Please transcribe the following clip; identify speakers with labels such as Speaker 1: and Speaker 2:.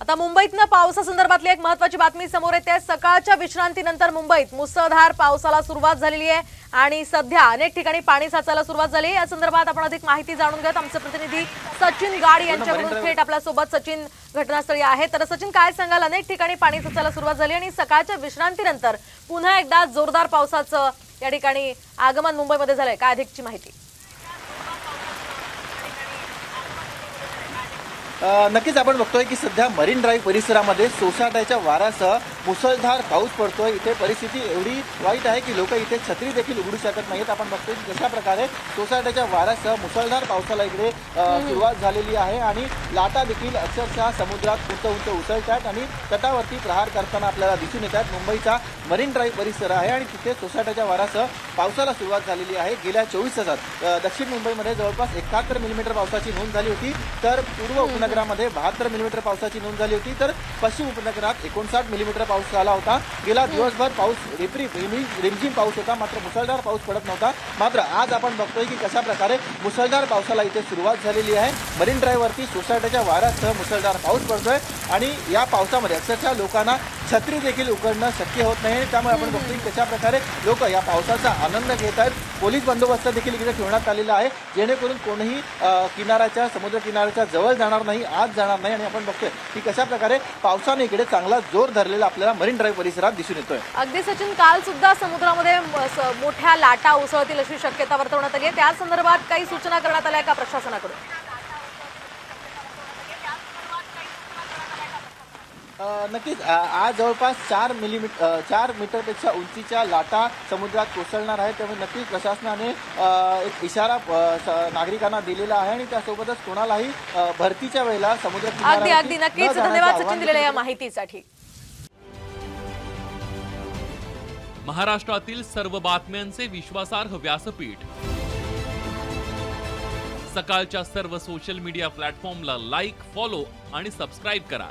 Speaker 1: आता मुंबईतनं पावसासंदर्भातली एक महत्वाची बातमी समोर येते. सकाळच्या विश्रांतीनंतर मुंबईत मुसळधार पावसाला सुरुवात झालेली आहे आणि सध्या अनेक ठिकाणी पाणी साचायला सुरुवात झाली. आहे. या संदर्भात आपण अधिक माहिती जाणून घेत आमचे प्रतिनिधी सचिन गाड यांच्याकडून थेट आपल्यासोबत सचिन घटनास्थळी आहे. तर सचिन काय सांगाल? अनेक ठिकाणी पाणी साचायला सुरुवात झाली आणि सकाळच्या विश्रांतीनंतर पुन्हा एकदा जोरदार पावसाचं या ठिकाणी आगमन मुंबईमध्ये झालंय. काय अधिकची माहिती?
Speaker 2: नक्कीच आपण बघतोय की सध्या मरीन ड्राईव्ह परिसरामध्ये सोसाट्याच्या वाऱ्यासह मुसळधार पाऊस पडतोय. इथे परिस्थिती एवढी वाईट आहे की लोक इथे छत्री देखील उघडू शकत नाहीत. आपण बघतोय की कशा प्रकारे सोसाट्याच्या वाऱ्यासह मुसळधार पावसाला इकडे सुरुवात झालेली आहे आणि लाटा देखील अक्षरशः समुद्रात उंच उंच उसळतात आणि तटावरती प्रहार करताना आपल्याला दिसून येतात मुंबईचा मरीन ड्राईव्ह परिसर आहे आणि तिथे सोसाट्याच्या वाऱ्यासह पावसाला सुरुवात झालेली आहे. गेल्या चोवीस तासात दक्षिण मुंबईमध्ये जवळपास एकाहत्तर मिलीमीटर पावसाची नोंद झाली होती. तर पूर्व उपनगरामध्ये बहात्तर मिलीमीटर पावसाची नोंद झाली होती. तर पश्चिम उपनगरात एकोणसाठ मिलीमीटर पाऊस झाला होता. गेला दिवसभर पाऊस रिपरी रिमी- रिमझिम पाऊस होता. मात्र मुसळधार पाऊस पडत नव्हता. मात्र आज आपण बघतोय की कशा प्रकारे मुसळधार पावसाला इथे सुरुवात झालेली आहे. मरीन ड्राईव्हवरती सोसायटीच्या वाऱ्यासह मुसळधार पाऊस पडतोय. आणि या पावसामध्ये अक्षरशः लोकांना छत्री देखील उघडणं शक्य होत नाही. त्यामुळे आपण बघतोय की कशा प्रकारे लोक या पावसाचा आनंद घेत आहेत. पोलीस बंदोबस्त देखील इकडे ठेवण्यात आलेला आहे. जेणेकरून कोणीही किनाऱ्याच्या समुद्र किनाऱ्याच्या जवळ जाणार नाही आज जाणार नाही. आणि आपण बघतोय की कशा प्रकारे पावसाने इकडे चांगला जोर धरलेला आपल्याला मरीन ड्राईव्ह परिसरात दिसून येतोय.
Speaker 1: अगदी सचिन काल सुद्धा समुद्रामध्ये स- मोठ्या लाटा उसळतील अशी शक्यता वर्तवण्यात आली आहे. त्या संदर्भात काही सूचना करण्यात आल्या का प्रशासनाकडून?
Speaker 2: नक्कीच. आज जवळपास चार मिलीमीटर चार मीटरपेक्षा उंचीच्या लाटा समुद्रात कोसळणार आहेत. त्यामुळे नक्कीच प्रशासनाने एक इशारा नागरिकांना दिलेला आहे आणि त्यासोबतच कोणालाही भरतीच्या वेळेला समुद्र
Speaker 1: अगदी अगदी.
Speaker 2: न
Speaker 1: नक्कीच धन्यवाद सचिन दिलेल्या या माहितीसाठी.
Speaker 3: महाराष्ट्रातील सर्व बातम्यांचे विश्वासार्ह व्यासपीठ. सकाळच्या सर्व सोशल मीडिया प्लॅटफॉर्मला लाईक फॉलो आणि सबस्क्राईब करा.